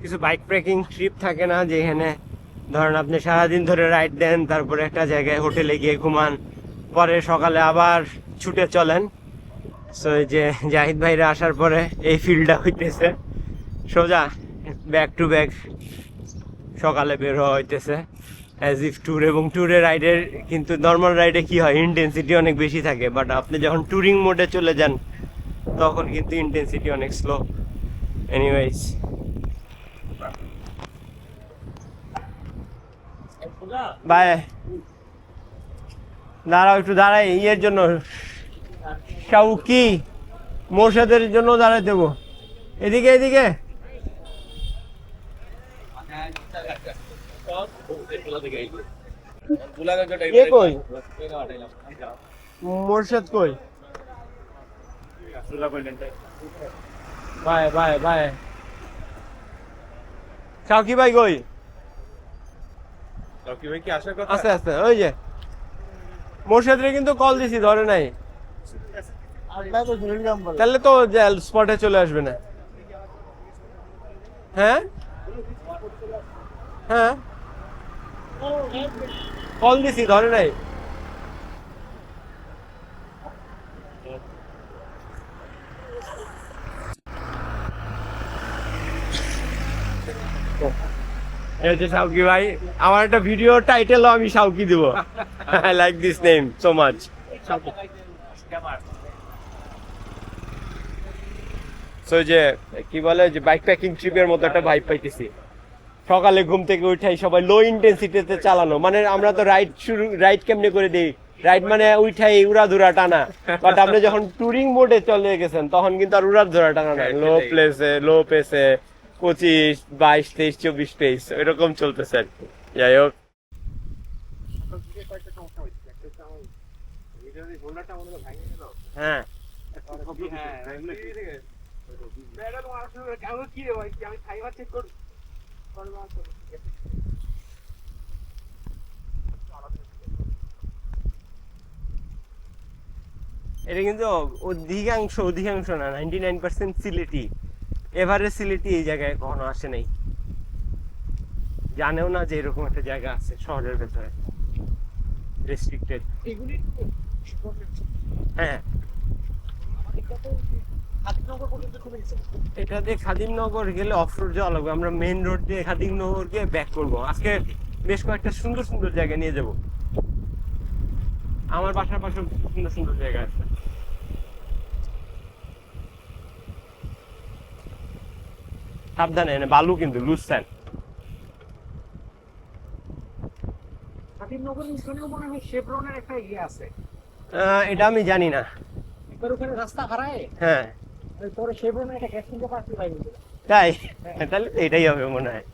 কিছু bike trekking trip থাকে না, যেখানে ধরেন আপনি সারাদিন ধরে রাইড দেন, তারপরে একটা জায়গায় হোটেলে গিয়ে ঘুমান, পরে সকালে আবার ছুটে চলেন। সো যে জাহিদ ভাইরা আসার পরে এই ফিল্ডটা হইতেছে। সোজা ব্যাক টু ব্যাক সকালে বের হওয়া হইতেছে। অ্যাজ ইফ ট্যুর এবং ট্যুরে রাইডের কিন্তু নর্মাল রাইডে কি হয়? ইন্টেন্সিটি অনেক বেশি থাকে। বাট আপনি যখন ট্যুরিং মোডে চলে যান, তখন কিন্তু ইন্টেন্সিটি অনেক স্লো এনিওয়েজ বাই দাঁড়াও, একটু দাঁড়াই, ইয়ের জন্য। শাউকি, মোর্শেদের জন্য দাঁড়াই দেবো। এদিকে এদিকে। কে কই? মোর্শেদ কই? বাই বাই বাই শাউকি ভাই কই? আস্তে আস্তে, ওই যে। মোর্শেদরে কিন্তু কল দিছি, ধরে নাই। তাহলে তো স্পটে চলে আসবে না। হ্যাঁ? হ্যাঁ? কল দিছি, ধরে নাই। এই হচ্ছে শাউকি ভাই আমার একটা ভিডিও টাইটেলও আমি শাউকি দিব। I like this name so much so যে কি বলে যে বাইক প্যাকিং ট্রিপের মতো একটা ভাইব পাইতেছি। সকালে ঘুম থেকে উঠাই সবাই লো ইন্টেন্সিটিতে চালানো। মানে আমরা তো রাইড শুরু রাইড কেমনে করে দিই? রাইড মানে উঠাই উড়াধুরা টানা। বাট আপনি যখন টুরিং মোডে চলে গেছেন তখন কিন্তু আর উড়াধুরা টানা নাই। লো প্লেসে লো পেসে পঁচিশ, বাইশ, তেইশ, চব্বিশ, তেইশ, এরকম চলতেছে আর কি। যাই হোক। হ্যাঁ। এটা কিন্তু অধিকাংশ অধিকাংশ না ninety nine percent Sylheti average Sylheti এই জায়গায় কখনো আসে নাই। জানেও না যে এরকম একটা জায়গা আছে শহরের ভেতরে। রেস্ট্রিক্টেড হ্যাঁ। এটা দিয়ে খাদিমনগর গেলে অফ রোড যাওয়া লাগবে। আমরা মেইন রোড দিয়ে খাদিমনগর গিয়ে ব্যাক করব। আজকে বেশ কয়েকটা সুন্দর সুন্দর জায়গা নিয়ে যাব। আমার বাসার পাশে সুন্দর সুন্দর জায়গা আছে। সাবধানে এনে বালু কিন্তু লুজ স্যান্ড মনে ইয়ে এটা আমি জানি না। রাস্তা হারায়? হ্যাঁ। তাই? তাহলে এটাই হবে মনে হয়।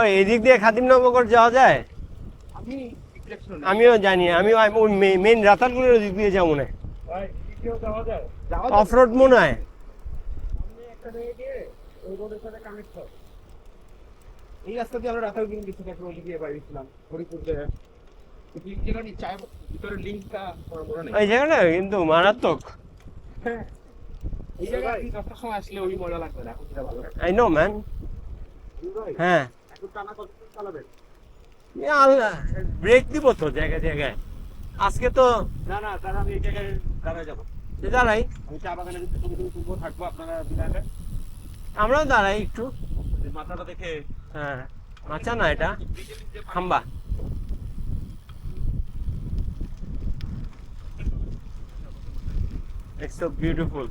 ওই এদিক দিয়ে খাদিমনগর যাওয়া যায়? আমি আমিও জানি ওই মেইন রাতারগুলোর দিক দিয়ে যাব মনে হয় যাওয়া অফ রোড মনে হয় সামনে একটা জায়গা দিয়ে ওই রোডের সাথে কানেক্ট হয়। এই রাস্তা দিয়ে আমরা রাতেও কিন্তু কিছু একটা ওই দিয়ে বাইরেছিলাম হরিপুর জায়গাটা কিন্তু মারাত্মক। হ্যাঁ জায়গায় আই নো ম্যান হ্যাঁ। ব্রেক দিব তো জায়গায় জায়গায়। আজকে তো না না আমি এই জায়গায় দাঁড়ায় যাব। দাঁড়াই। আমি চা ছবি থাকব আপনারা আমরাও দাঁড়াই একটু। মাথাটা দেখে হ্যাঁ আচ্ছা না এটা। খাম্বা। It's so beautiful.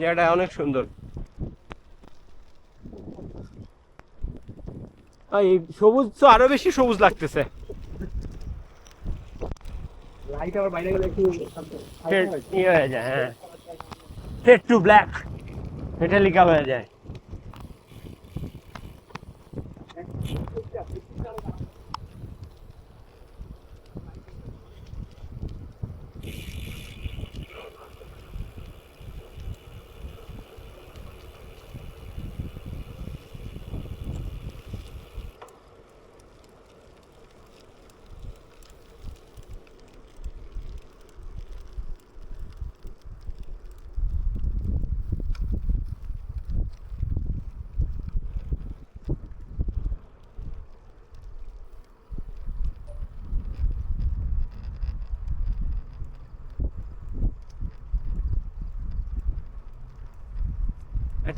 জায়গাটা অনেক সুন্দর। এই সবুজ তো আরও বেশি সবুজ লাগতেছে। লাইট আবার বাইরে গেলে একটু ইয়ে হয়ে। যায় হ্যাঁ। ফেড টু ব্ল্যাক মেটালিকা হয়ে যায়।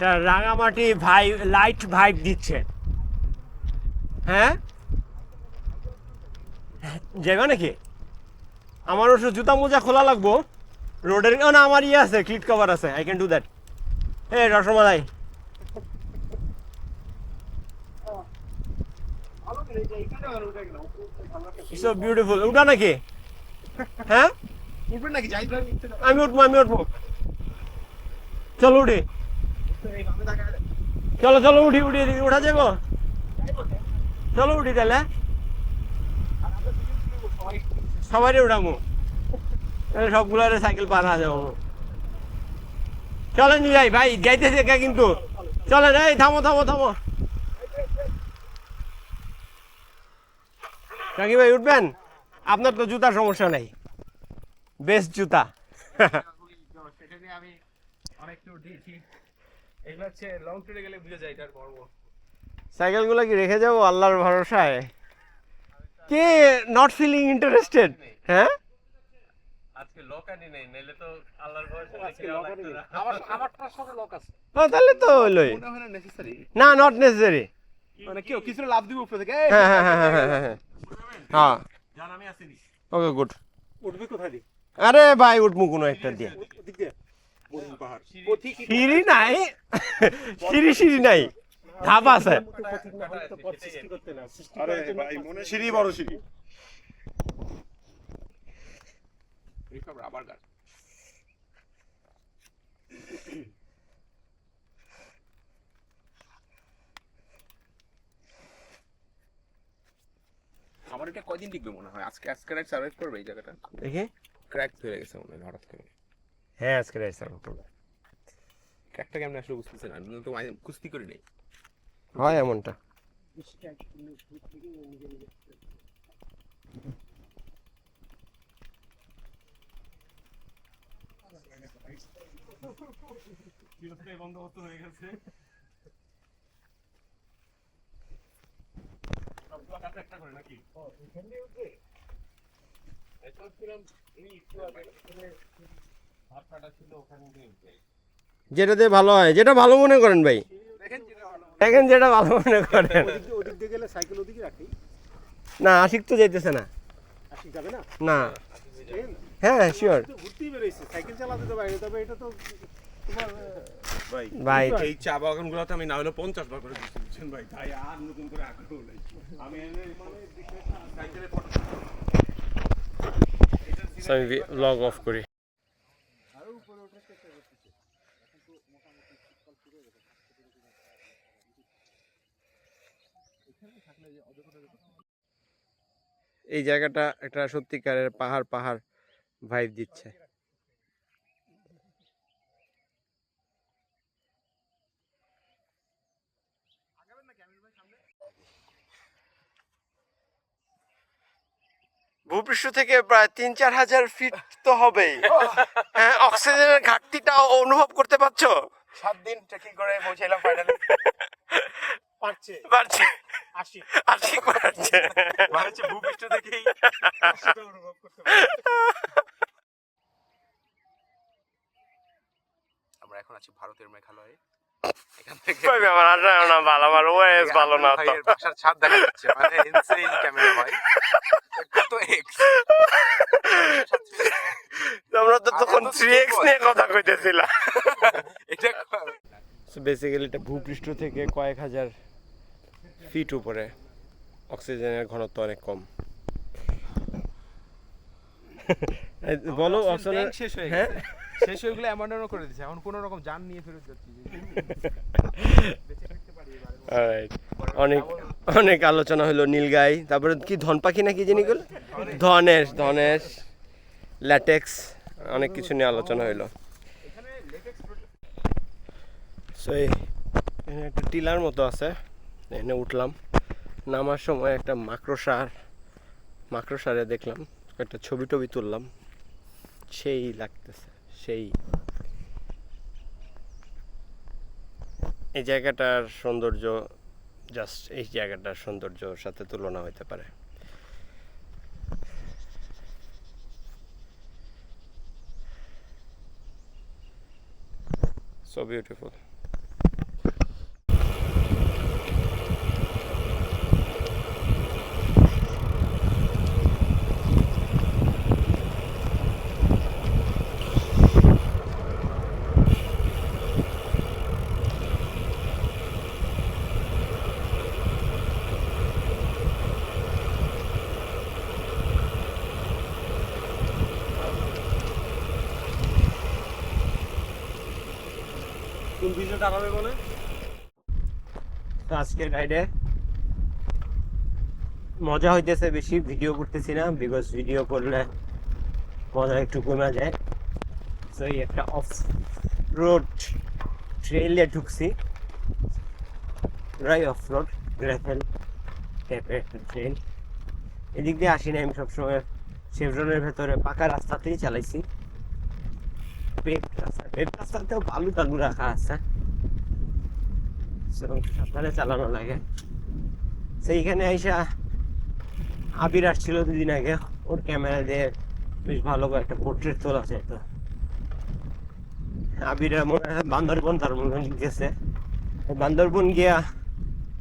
এটা রাঙামাটি ভাই লাইট ভাইব দিচ্ছে। হ্যাঁ? যাবে নাকি? আমার অবশ্য জুতা মোজা খোলা লাগবো। রোডের না আমার ইয়ে আছে ক্লিট কভার আছে I can do that hey rasmalai. So beautiful উঠা নাকি? হ্যাঁ? নাকি? আমি উঠবো আমি উঠবো। চলো উঠি। চলো চলো, উঠি উঠি উঠা যাব। চলো, উঠি তাহলে। সবাই উঠামো। তাহলে সবগুলারে সাইকেল পার যাব। চলেন যাই ভাই, যাইতেছে একা কিন্তু। চলেন এই, থামো থামো থামো। কাকি ভাই, উঠবেন? আপনার তো জুতার সমস্যা নাই। বেস্ট জুতা। আমি দিয়েছি এগুলো হচ্ছে লং ট্যুরে গেলে বুঝে যায় এটার মর্ম সাইকেলগুলো কি রেখে যাব আল্লাহর ভরসায়? কে নট ফিলিং ইন্টারেস্টেড হ্যাঁ আজকে লক আনি নাই নাইলে তো আল্লাহর ভরসা আজকে লক আনি নাই। আমার আমারটার সাথে লক আছে। ও তাহলে তো হলোই। না নেসেসারি না নট নেসেসারি মানে কেউ কিছু লাভ দিব উপরে থেকে। হ্যাঁ হ্যাঁ হ্যাঁ হ্যাঁ হ্যাঁ হ্যাঁ। হ্যাঁ। জান আমি আসিনি। ওকে গুড উঠবে কোথায় দি আরে ভাই উঠমু কোনো একটা দিয়ে। সিঁড়ি নাই? সিঁড়ি সিঁড়ি নাই। ধাপ আছে। আরে ভাই মনে সিঁড়ি বড় সিঁড়ি। রাবার গাছ আমার এটা কয়দিন টিকবে মনে হয়? আজকে আজকে সার্ভাইভ করবে এই জায়গাটা? দেখে। ক্র্যাক হয়ে গেছে মনে হয় হঠাৎ করে। হ্যাঁ আজকে রাইস ক্র্যাকটা কেমন আসলে বুঝতেছে না আমি তো কুস্তি করি নাই। হয় এমনটা। বন্দোবস্ত হয়ে গেছে একটা করে নাকি ওখানে দিয়ে যেটাতে ভালো হয় যেটা ভালো মনে করেন ভাই। দেখেন যেটা ভালো মনে করেন। ওদিক দিয়ে গেলে সাইকেল ওদিকে রাখি। না আশিক তো যাইতেছে না। না? না। হ্যাঁ শিওর তো ঘুরতেই বেরোইছে সাইকেল চালাতে তবে এটা তোমার ভাই ভাই। এই চা বাগানগুলোতে আমি না হলে পঞ্চাশ বার করে দিচ্ছি ভাই? তাই আর নতুন করে আগ্রহ নেই। আমি মানে সাইকেলে আমি ব্লগ অফ করি। এই জায়গাটা একটা সত্যিকারের পাহাড় পাহাড় ভাইব দিচ্ছে। ভূপৃষ্ঠ থেকে প্রায় তিন চার হাজার ফিট তো হবেই। হ্যাঁ অক্সিজেনের ঘাটতিটা অনুভব করতে পারছ? সাত দিন ট্রেকিং করে পৌঁছাইলাম ফাইনালি পারছে পারছি আসি আশি পারছে ভূপৃষ্ঠ থেকেই অনুভব করতে আমরা এখন আছি ভারতের মেঘালয়ে। এখান থেকে কই আসলে না ভালো আমার ওয়েস ভালো না তো। বাসার ছাদ দেখা যাচ্ছে মানে ইনসেইন ক্যামেরা ভাই। কত এক্স তোমরা তো তখন থ্রি এক্স নিয়ে কথা এটা বেসিক্যালি এটা ভূপৃষ্ঠ থেকে কয়েক হাজার ফিট উপরে অক্সিজেনের ঘনত্ব অনেক কম। বলো অক্সিজেন শেষ হয়ে হ্যাঁ? শেষ হয়ে গেলে এমন করে দিছে এখন কোনো রকম জান নিয়ে ফেরত যাচ্ছি. অনেক অনেক আলোচনা হলো নীলগাই তারপরে কি ধন পাখি না কি জানি গেল ধনেশ ধনেশ ল্যাটেক্স অনেক কিছু নিয়ে আলোচনা হইল। সো এই এখানে একটা টিলার মতো আছে। এখানে উঠলাম। নামার সময় একটা মাকড়সার মাকড়সারে দেখলাম, একটা ছবি টবি তুললাম। সেই লাগতেছে, সেই। এই জায়গাটার সৌন্দর্য জাস্ট এই জায়গাটার সৌন্দর্যর সাথে তুলনা হতে পারে। সো বিউটিফুল টাকাবে বলে। আজকের রাইডে মজা হইতেছে বেশি ভিডিও করতেছি না বিকজ ভিডিও করলে মজা একটু কমে যায়। তো এই একটা অফ রোড ট্রেইলে ঢুকছি। প্রায় অফ রোড গ্রেফেল ট্রেন এদিক দিয়ে আসি না, আমি সবসময় শেভরনের ভেতরে পাকা রাস্তাতেই চালাইছি। পেট রাস্তা পেট রাস্তাতেও বালু টালু রাখা আছে। সাবধানে চালানো লাগে। সেইখানে আইসা আবির আসছিল দুদিন আগে। ওর ক্যামেরা দিয়ে বেশ ভালো একটা পোর্ট্রেট তোলা যেত। আবির মনে হয় বান্দরবন তার হয় গেছে বান্দরবন গিয়া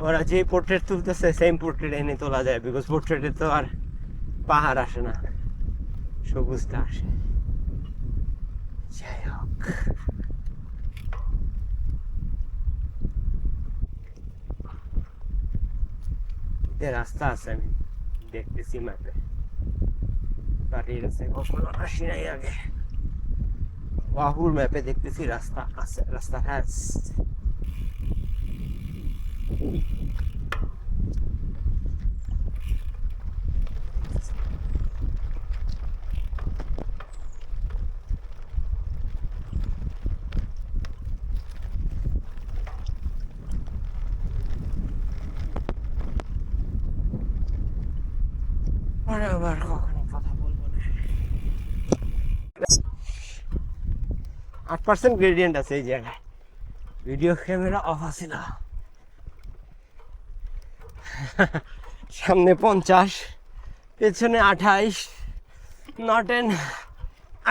ওরা যে পোর্ট্রেট তুলতেছে সেম পোর্ট্রেট এনে তোলা যায়। বিকজ পোর্ট্রেটে তো আর পাহাড় আসে না। সবুজটা আসে। যাই হোক। যে রাস্তা আছে, আমি দেখতেছি ম্যাপে বাড়ির আছে, কখনো আসি নাই আগে। বাহুর ম্যাপে দেখতেছি রাস্তা আছে, রাস্তা হ্যাঁ পরে আবার কখনো কথা বলব না আট পার্সেন্ট গ্রেডিয়েন্ট আছে এই জায়গায় ভিডিও ক্যামেরা অফ আছে সামনে পঞ্চাশ, পেছনে আঠাইশ not an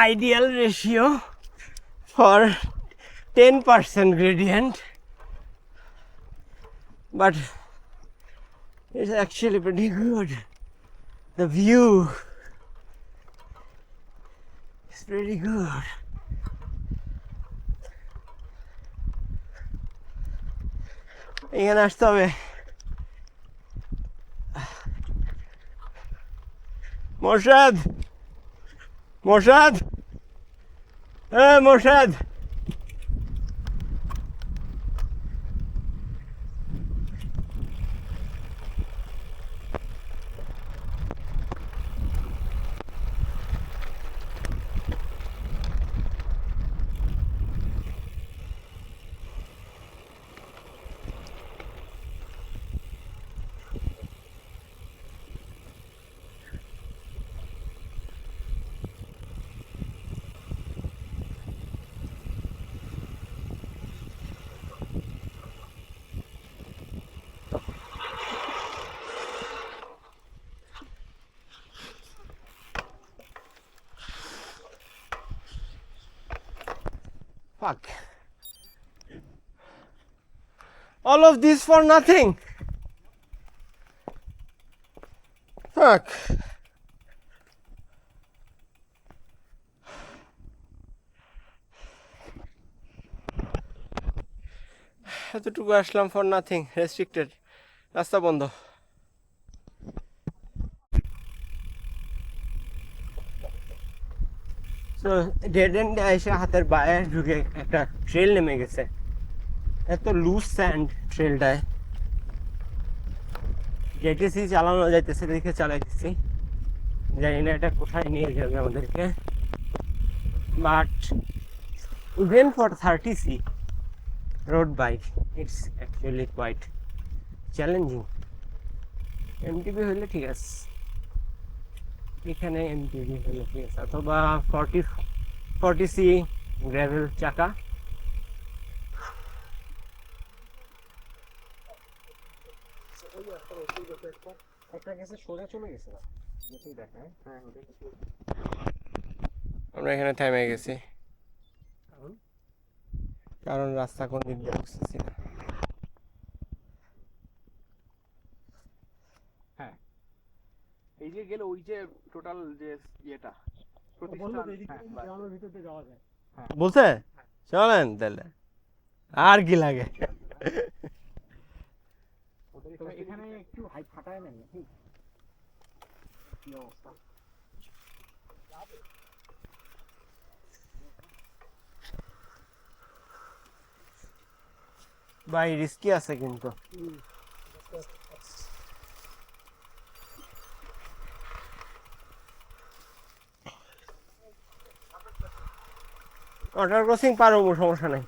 ideal ratio for ten percent gradient but it's actually pretty good. The view is pretty good. এখানে আসতে হবে। মোরশাদ! মোরশাদ! হ্যাঁ মোরশাদ Fuck. All of this for nothing. Fuck. এতটুকু আসলাম ফর নাথিং রেস্ট্রিক্টেড রাস্তা বন্ধ তো ডেড এন্ডে এসে হাতের বায়ে ঢুকে একটা ট্রেল নেমে গেছে এত লুজ স্যান্ড ট্রেলটায় যেতেছি, চালানো যাইতেছে, দেখে চালাইতেছি। জানি না এটা কোথায় নিয়ে যাবে আমাদেরকে। But even for thirty C road bike it's actually quite challenging MTB হলে ঠিক আছে। এখানে এমটিবি হলে ঠিক আছে। অথবা ফর্টি ফর্টি সি গ্র্যাভেল চাকা। একটা গেছে সোজা চলে গেছে না হ্যাঁ আমরা এখানে থেমে গেছি। কারণ? রাস্তা কোন দিক দিয়ে বুঝতেছি না। এই যে গেলে ওই যে টোটাল যে ইয়েটা হ্যাঁ, যায়। বলছে? চলেন তাহলে। আর কি লাগে? ওদের তো এখানে- একটু হাইট ফাটায় নেন নাকি কি অবস্থা? ভাই রিস্কি আছে কিন্তু। ওয়াটার ক্রসিং পারব সমস্যা নাই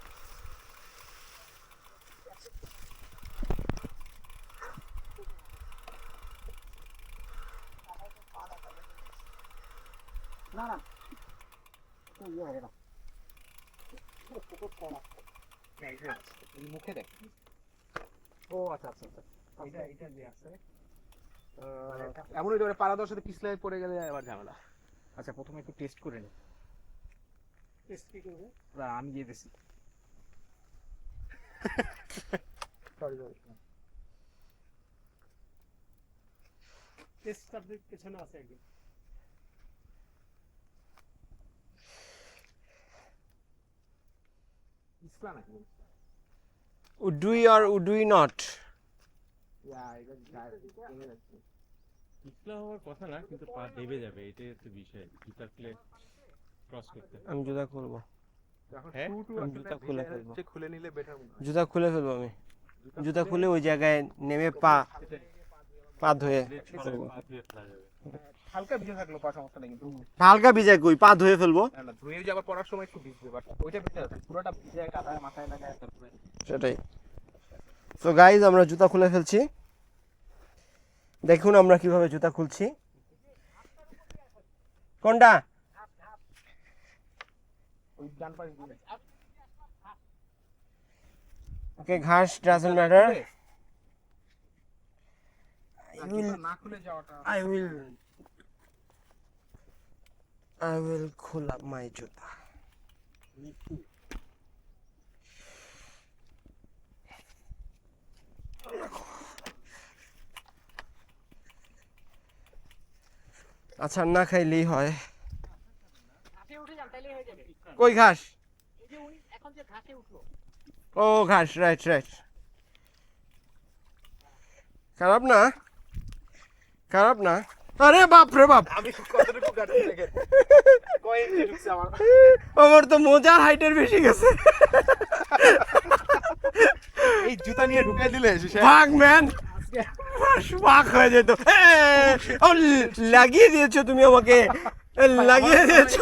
মুখে দেখ ও আচ্ছা আচ্ছা আচ্ছা এটা এটা যে আছে হইতে পারে পাড়া দেওয়ার সাথে পিছলে পড়ে গেলে আবার ঝামেলা। আচ্ছা প্রথমে একটু টেস্ট করে নি। টেস্ট কি করবে? না, আমি দিয়ে দিছি। সরি সরি টেস্ট আপনার পেছনে আছে একদম। পিছলা নাকি? Would we or would we not? ইয়া এটা গায়ে ভেঙে যাচ্ছে পিছলা হওয়ার কথা না কিন্তু পা দেবে যাবে এটাই হচ্ছে বিষয়। জুতার প্লে ক্রস করতে। আমি জুতা খুলবো। এখন হ্যাঁ? জুতা খুলে ভিজে ফেলব। খুলে নিলে বেটার মনে জুতা খুলে ফেলব আমি। জুতা খুলে ওই জায়গায় নেমে পা পা ধুয়ে হালকা ভিজে থাকল পা সমস্যা নেই কিন্তু হালকা ভিজায় কই পা ধুয়ে ফেলব। না ধুয়ে যে আবার পড়ার সময় একটু ভিজবে বাট ওইটা ভিজে পুরোটা ভিজে কাদায় মাথায় লাগায় তারপরে সেটাই। তো গাইজ আমরা জুতা খুলে ফেলছি। দেখুন আমরা কীভাবে জুতা খুলছি। কোনটা ওকে ঘাস ডাজন্ট ম্যাটার না, জুতা না খুলে যাওয়াটা I will I আচ্ছা না খাইলেই হয়। কই ঘাস? ও ঘাস রাইট রাইট খারাপ না? খারাপ না? আরে বাপ রে বাপ! আমার। তো মোজার হাইটের বেশি গেছে। এই জুতা নিয়ে ঢুকাই দিলে ভাগ ম্যান ভাগ হয়ে যেত। লাগিয়ে দিয়েছ তুমি আমাকে। লাগিয়ে দিয়েছ।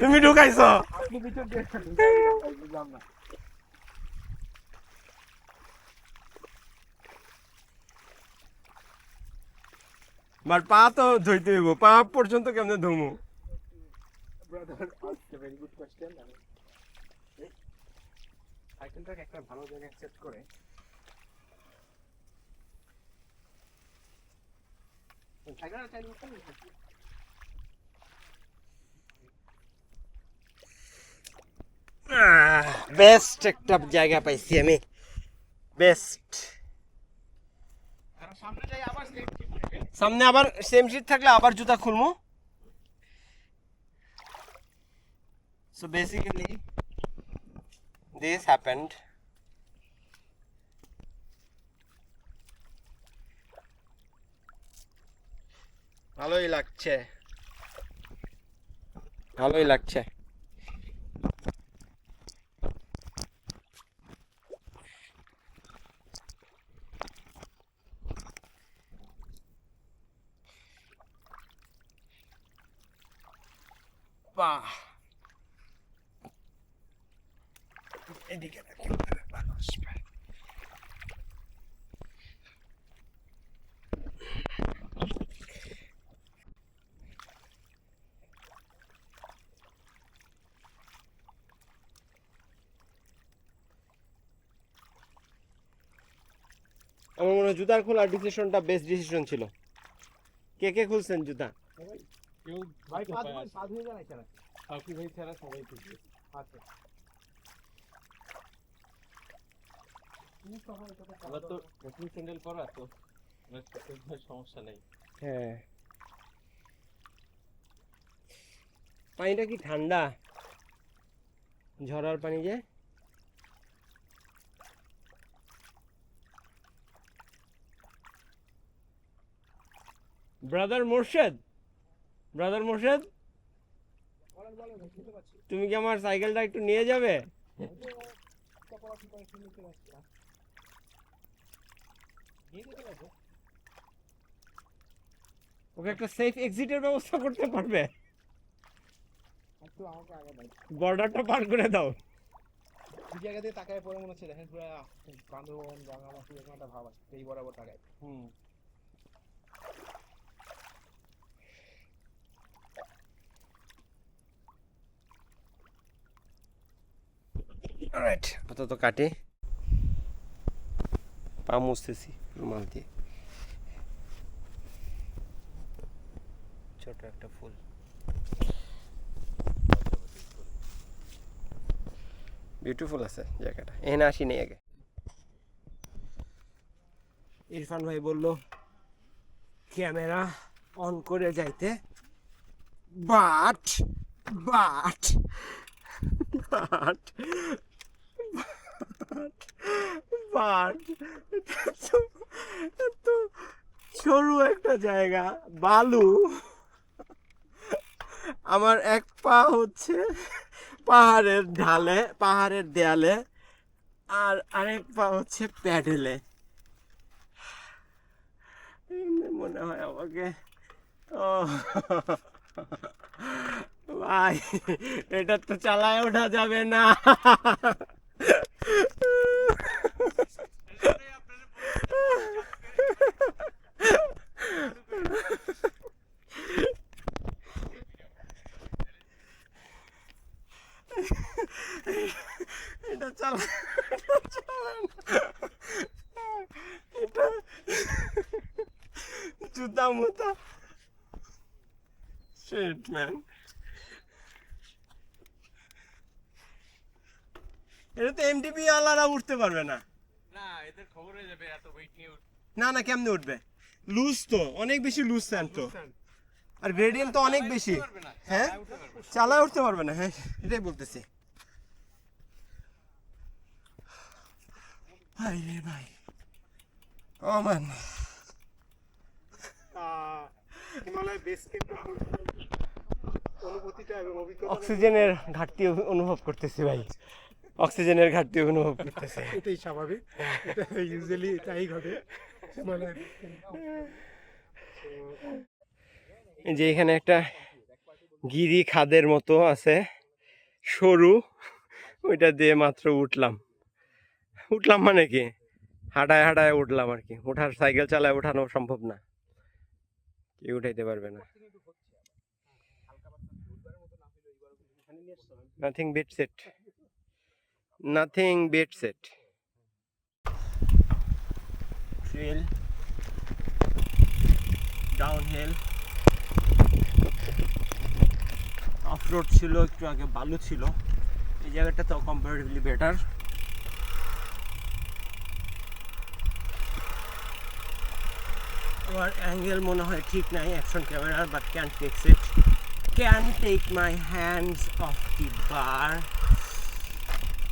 তুমি ঢুকাইছো। পা তো ধুইতে পা পর্যন্ত কেমনে ধুমু? একটা ভালো জায়গায় সেট করে সাইকেলটা চাইলে উঠতে পারি। বেস্ট একটা জায়গা পাইছি আমি বেস্ট আর সামনে যাই আবার স্লিপ সামনে আবার সেম সিট থাকলে আবার জুতা খুলমু সো বেসিক্যালি দিস হ্যাপেন্ড ভালোই লাগছে। ভালোই লাগছে বাহ এদিকে দেখো, ভালো আসবে। আমার মনে হয় জুতার খোলার ডিসিশনটা বেস্ট ডিসিশন ছিল। কে কে খুলছেন জুতা? আচ্ছা। আমরা তো স্যান্ডেল পরা তো আমার সাথে কোনো সমস্যা নেই। হ্যাঁ। পানিটা কি ঠান্ডা? ঝরার পানি যে? ব্রাদার মোর্শেদ ব্রাদার মোর্শেদ তুমি কি আমার সাইকেলটা একটু নিয়ে যাবে? ওকে একটা সেফ এক্সিটের ব্যবস্থা করতে পারবে। বর্ডারটা পার করে দাও। এই জায়গা তাকায় পরে মনে হচ্ছে দেখেন একটা ভাব আছে এই বরাবর তাকায় হুম। অলরাইট আপাতত কাটি। পা মুছতেছি রুমাল দিয়ে। ছোট একটা ফুল। বিউটিফুল আছে জায়গাটা। এখানে আসি নেই আগে। ইরফান ভাই বলল ক্যামেরা অন করে যাইতে। বাট বাট বাট বাট তো সরু একটা জায়গা, বালু। আমার এক পা হচ্ছে পাহাড়ের ঢালে, পাহাড়ের দেয়ালে, আর আরেক পা হচ্ছে প্যাডেলে। মনে হয় আমাকে। ও, ভাই, এটা তো চালায় ওঠা যাবে না। এটা চালা এটা চালায় না। এটা জুতা মুতা শিট ম্যান এটা তো এমটিপি আলারা উঠতে পারবে না। না এদের খবর হয়ে যাবে এত ওয়েট নিয়ে না না কেমনে উঠবে? লুজ তো অনেক বেশি লুজ স্যান্ড তো। আর গ্রেডিয়েন্ট তো অনেক বেশি। হ্যাঁ? চালায় উঠতে পারবে না। হ্যাঁ এটাই বলতেছি। ভাই রে ভাই। ও অভিজ্ঞতা অক্সিজেনের ঘাটতি অনুভব করতেছি ভাই। অক্সিজেনের ঘাটতি অনুভব করতেছি। এটাই স্বাভাবিক। এটা ইউজুয়ালি এটাই ঘটে। মানে যে এখানে একটা গিরি খাদের মতো আছে। সরু। ওইটা দিয়ে মাত্র উঠলাম। উঠলাম মানে কি? হাঁটায় হাঁটায় উঠলাম আর কি। ওঠার সাইকেল চালায় ওঠানো সম্ভব না। কেউ উঠাইতে পারবে না। Nothing beats it nothing beats it trail downhill offroad ছিল, একটু আগে বালু ছিল। এই জায়গাটা তো কম্পারেটিভলি বেটার আমার অ্যাঙ্গেল মনে হয় ঠিক নাই অ্যাকশন ক্যামেরার but can fix it can take my hands off the bar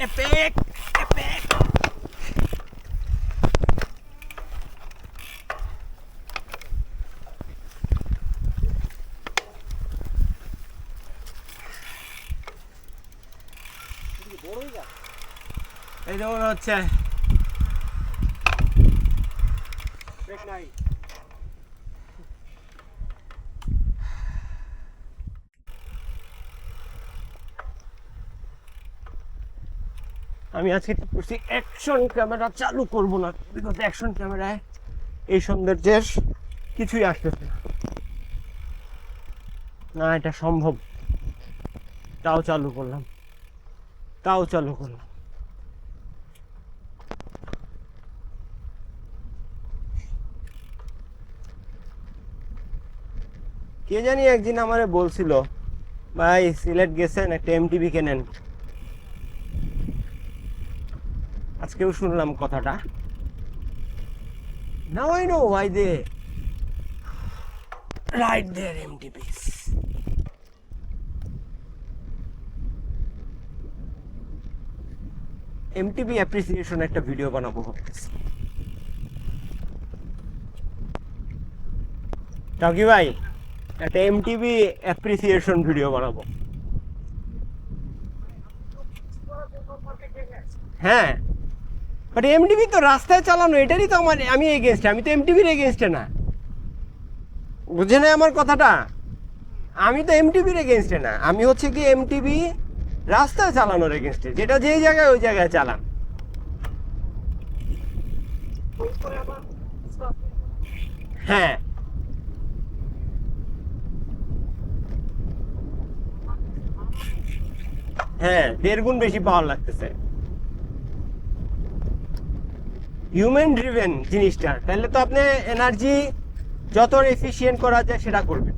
Epic. Epic. এই যেমন হচ্ছে নাই আমি আজকে ঠিক করছি? অ্যাকশন ক্যামেরা চালু করব না। বিকজ অ্যাকশন ক্যামেরায় এই সৌন্দর্যের কিছুই আসতেছে না। এটা সম্ভব। তাও চালু করলাম। তাও চালু করলাম। কে জানি একদিন আমারে বলছিল, ভাই সিলেট গেছেন, একটা এমটিভি কেনেন। আজকেও শুনলাম কথাটা। Now I know why they ride there MTB appreciation একটা ভিডিও বানাবো ভাবতেছি। টকি ভাই, একটা এমটিভি অ্যাপ্রিসিয়েশন ভিডিও বানাবো। হ্যাঁ বাট এমটিভি তো রাস্তায় চালানো, এটারই তো আমার, আমি এগেনস্ট আমি তো এমটিভির এগেনস্টে না। বুঝে না আমার কথাটা? আমি তো এমটিভির এগেনস্টে না। আমি হচ্ছে কি এমটিভি রাস্তায় চালানোর এগেনস্টে যেটা যেই জায়গায় ওই জায়গায় চালান। হ্যাঁ। হ্যাঁ দেড় গুণ বেশি পাওয়ার লাগতেছে। হিউম্যান ড্রিভেন জিনিসটা তাহলে তো আপনি এনার্জি যত এফিসিয়েন্ট করা যায় সেটা করবেন।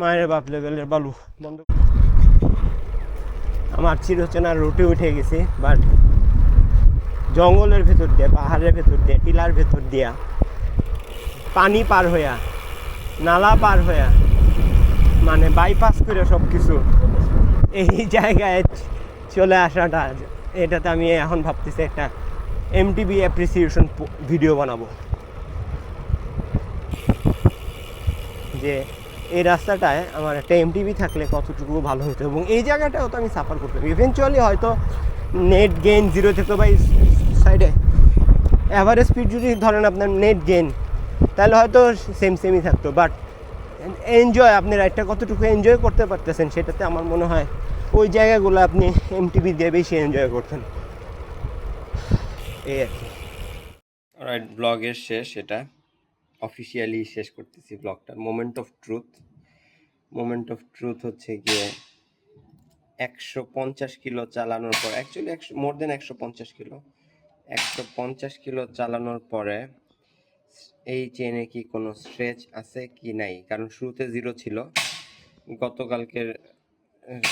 মায়ের বাপ লেভেলের বালু। বন্ধ। আমার চিরচেনা রুটে উঠে গেছি বাট জঙ্গলের ভেতর দিয়ে, পাহাড়ের ভেতর দিয়ে, টিলার ভেতর দিয়া, পানি পার হইয়া, নালা পার হইয়া মানে বাইপাস করে সব কিছু এই জায়গায় চলে আসাটা, এটাতে আমি এখন ভাবতেছি একটা এমটিবি অ্যাপ্রিসিয়েশন ভিডিও বানাবো। যে এই রাস্তাটায় আমার একটা এমটিভি থাকলে কতটুকু ভালো হতো এবং এই জায়গাটাও তো আমি সাফার করতাম। ইভেনচুয়ালি হয়তো নেট গেইন জিরো থেকে বা সাইডে অ্যাভারেজ স্পিড যদি ধরেন আপনার নেট গেইন তাহলে হয়তো সেম সেমই থাকতো। বাট এনজয় আপনি রাইডটা কতটুকু এনজয় করতে পারতেছেন সেটাতে আমার মনে হয় ওই জায়গাগুলো আপনি এমটিভি দিয়ে বেশি এনজয় করতেন। এই আর কি। রাইট ব্লগের শেষ, এটা। অফিসিয়ালি শেষ করতেছি ব্লগটা moment of truth moment of truth হচ্ছে গিয়ে একশো পঞ্চাশ কিলো চালানোর পর অ্যাকচুয়ালি একশো মোর দেন একশো পঞ্চাশ কিলো একশো পঞ্চাশ কিলো চালানোর পরে এই চেনে কি কোনো স্ট্রেচ আছে কি নাই? কারণ শুরুতে জিরো ছিল। গতকালকের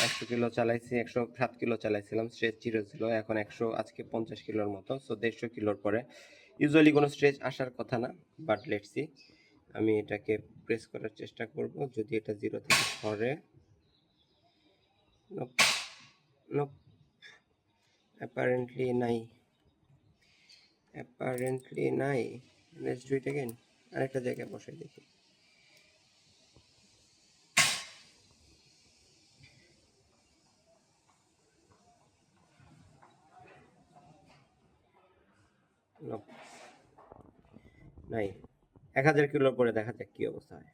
একশো কিলো চালাইছি, একশো সাত কিলো চালাইছিলাম স্ট্রেচ জিরো ছিল। এখন একশো, আজকে পঞ্চাশ কিলোর মতো। সো দেড়শো কিলোর পরে ইউজুয়ালি কোনো স্ট্রেচ আসার কথা না বাট লেটসি আমি এটাকে প্রেস করার চেষ্টা করব, যদি এটা জিরো থেকে সরে অ্যাপারেন্টলি নাই। অ্যাপারেন্টলি নাই। লেটস ডু ইট অ্যাগেন আরেকটা জায়গায় বসাই দেখি। Nope. নাই। এক হাজার কিলোর পরে দেখা যাক কি অবস্থা হয়।